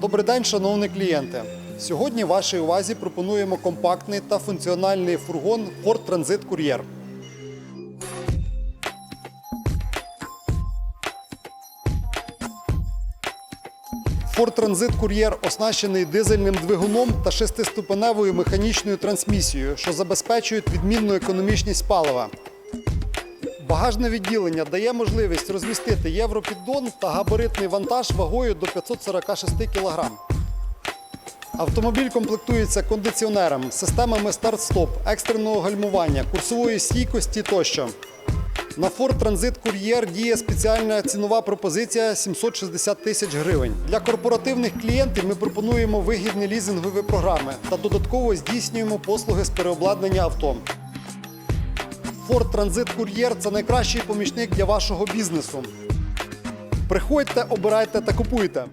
Добрий день, шановні клієнти. Сьогодні вашій увазі пропонуємо компактний та функціональний фургон Ford Transit Courier. Ford Transit Courier оснащений дизельним двигуном та шестиступеневою механічною трансмісією, що забезпечують відмінну економічність палива. Багажне відділення дає можливість розмістити європіддон та габаритний вантаж вагою до 546 кг. Автомобіль комплектується кондиціонером, системами старт-стоп, екстреного гальмування, курсової стійкості тощо. На Ford Transit Courier діє спеціальна цінова пропозиція 760 тисяч гривень. Для корпоративних клієнтів ми пропонуємо вигідні лізингові програми та додатково здійснюємо послуги з переобладнання авто. Ford Transit Courier – це найкращий помічник для вашого бізнесу. Приходьте, обирайте та купуйте.